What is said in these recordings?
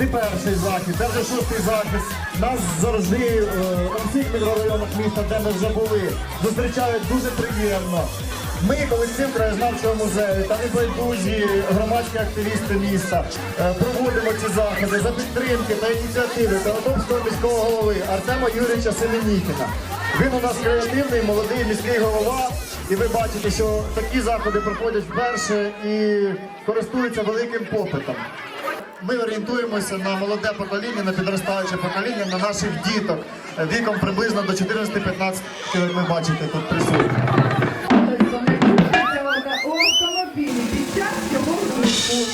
не перший захід, це вже шостий захід. Нас завжди е, у всіх мікрорайонах міста, де ми вже були, зустрічають дуже приємно. Ми, колектив краєзнавчого музею та небайдужі громадські активісти міста, е, проводимо ці заходи за підтримки та ініціативи Тернопільського міського голови Артема Юрійовича Семенікіна. Він у нас креативний, молодий міський голова, і ви бачите, що такі заходи проходять вперше і користуються великим попитом. Ми орієнтуємося на молоде покоління, на підростаюче покоління, на наших діток віком приблизно до 14-15, як ви бачите тут присутні. Автомобілі під час цього руху.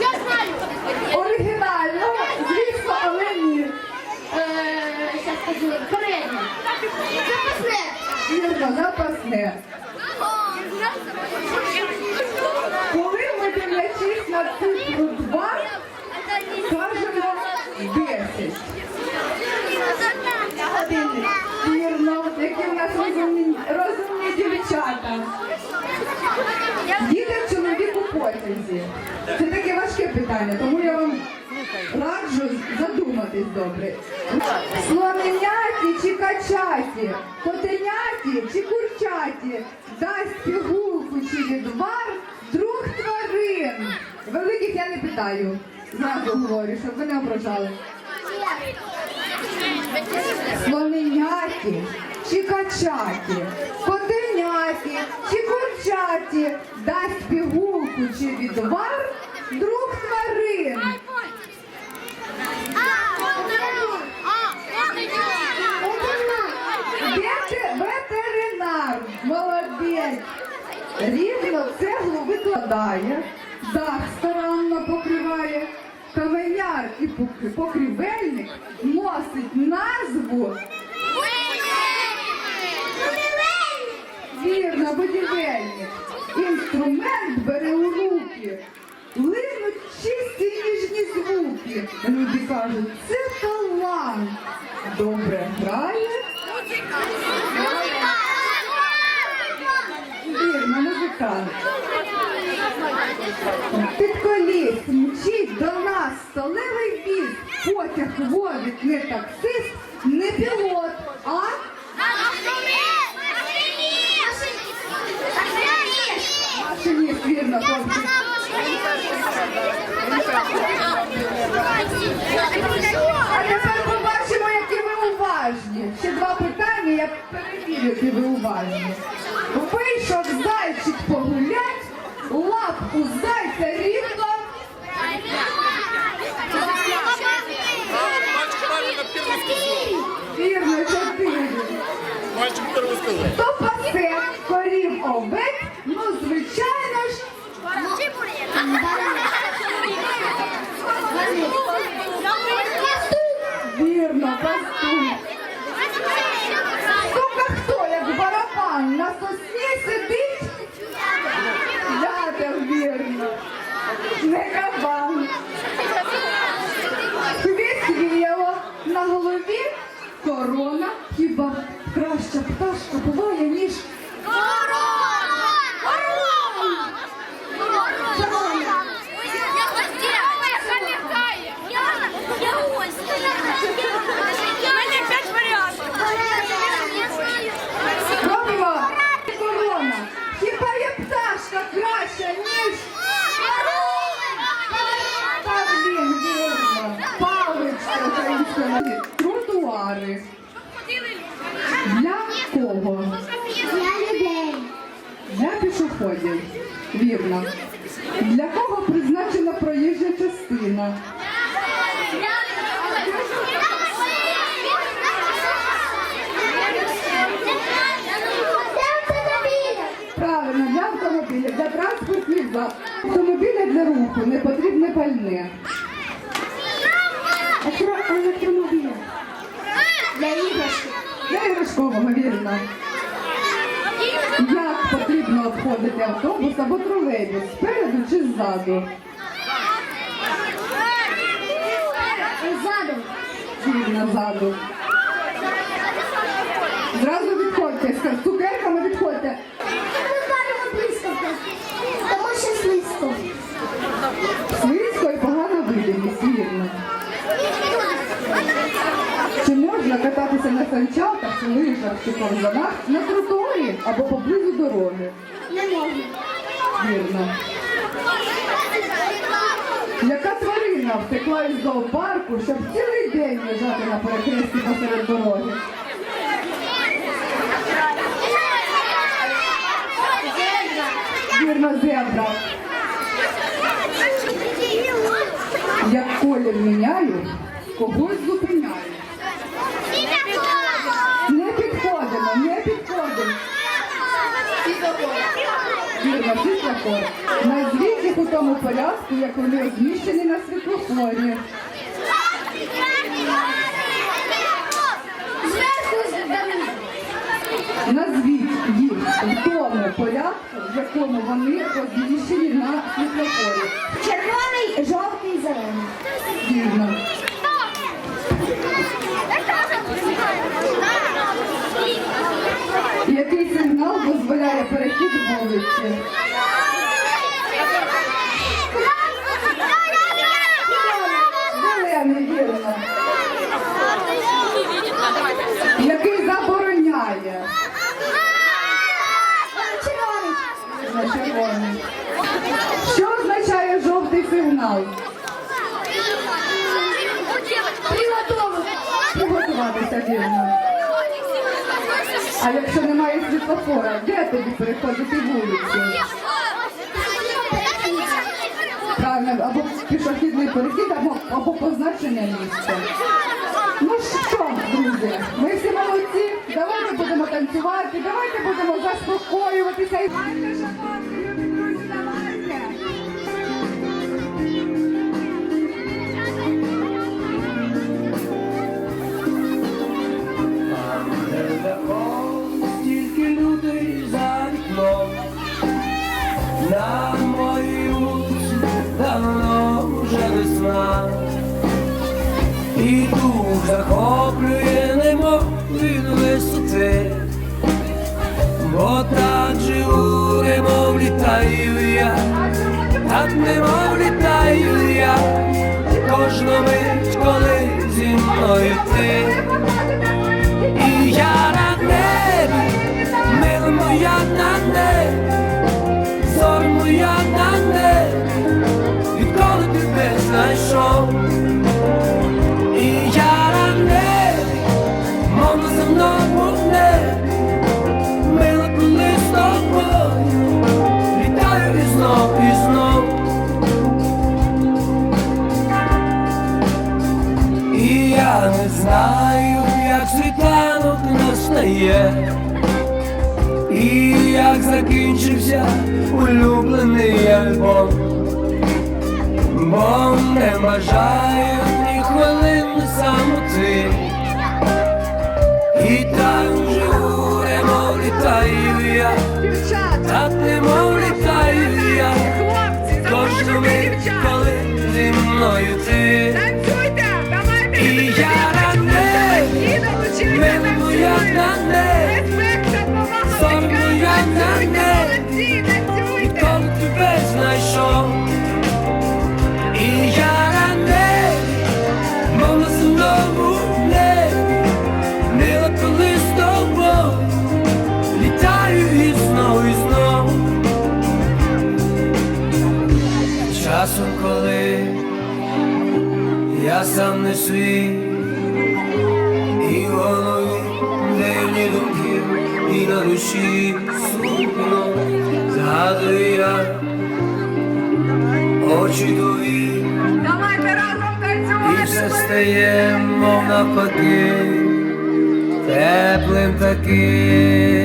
Я знаю. Оригінально, звісно, але ні. Сейчас скажу. Переднє. Запасне. Вірно, запасне. Коли ми дивлячись на цифру 2, кажемо 10. Вірно, які в нас розумні, розумні дівчата. Діти в чоловік у потязі. Це таке важке питання, тому я вам раджу задуматись добре. Слоненяті чи качаті, котеняті чи курчаті, дасть пігулку чи відвар друг тварин. Великих я не питаю. Зразу говорю, щоб ви не ображали. Слоненяті чи качаті, котеняті чи курчаті, дасть пігулку чи відвар друг тварин. Ветеринар, молодець. Рівно цеглу викладає, дах старанно покриває. Каменяр і пок- покрівельник носить назву будівельник. Інструмент бере у руки. Линуть чисті ніжні звуки. Люди кажуть, це талант. Добре грає. Вірно, музикант. Під коліс мчить до нас сталевий віз. Потяг водить не таксист, не пілот, а хлопці. А тепер побачимо, які ви уважні. Ще два питання, я перевірю, які ви уважні. Вийшов зайчик погулять, лапку зайця рівно. Вірно, чотири. Мальчик первый сказал. Хто пасе корів овець, ну звичайно пішоходів. Вірно. Для кого призначена проїжджа частина? Правильно, для автомобіля, для транспортних засобів. Автомобіля для руху не потрібне пальне. Для іграшкового, вірно. Обходити автобус або тролейбус? Спереду чи ззаду? Ззаду. Вільно ззаду. Зразу відходьте, з цукерками відходьте. Ми кажемо блискавка. Тому що слизько. Слизько і погана видимість, вірно. Чи можна кататися на санчатах, лижах чи ковзанах на тротуарі або поблизу дороги? Не можна. Вірно. Яка тварина втекла із зоопарку, щоб цілий день лежати на перехресті посеред дороги? Вірно, зебра. Як колір міняю, когось зупиняю. Не підходимо, не підходимо. Вірно, світлофор. Назвіть їх у тому порядку, як вони розміщені на світлофорі. Назвіть їх в тому порядку, в якому вони розміщені на світлофорі. Червоний, жовтий, зелений. Вірно. Який сигнал дозволяє перехід вулиці? Вірно. Який забороняє? Що означає жовтий сигнал? Приготуватися вірно. А якщо немає світлофора, де тоді переходити вулицю? Правильно, або пішохідний перехід, або, або позначення місця. Ну що, друзі, ми всі молодці. Давайте будемо танцювати, давайте будемо заспокоюватися. Стільки людей за весна, і дух захоплює немов від висоти, бо так живу, немов літаю я, так немов літаю я, кожна мить, коли зі мною ти. І так живу, немов літаю я, так немов літаю я, кожну мить, коли зі мною ти. Свій, і в голові дивні думки, і на душі сумно згадую я. Очі твої, Давайте разом і все стає, мов навпаки, теплим таким.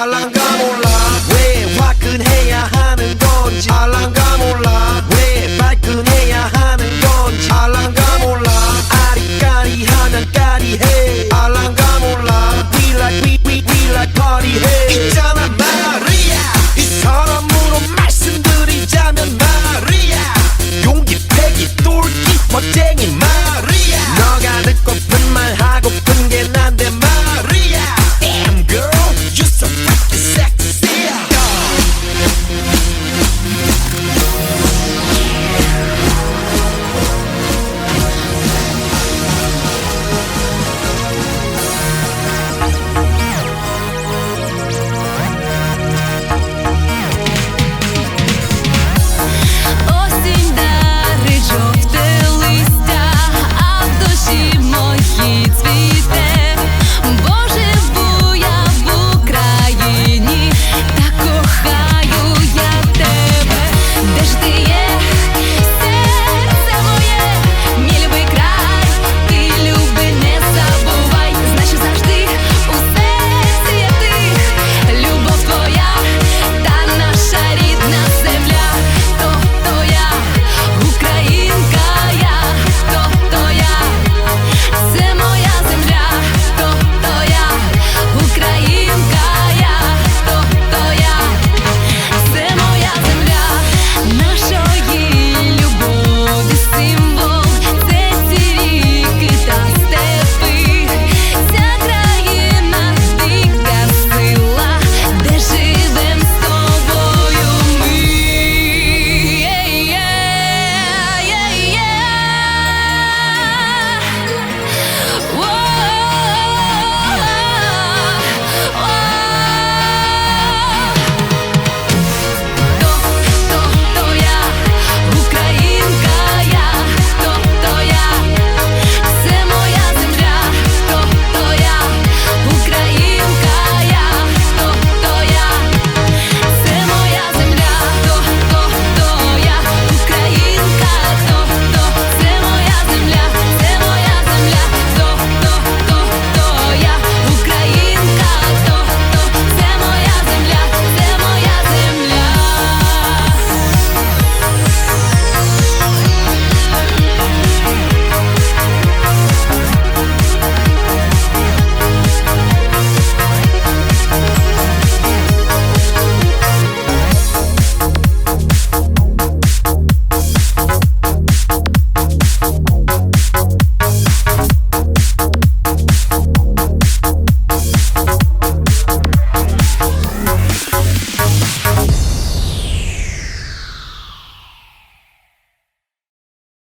알랑가 몰라. 왜 화끈해야 하는 건지 알랑가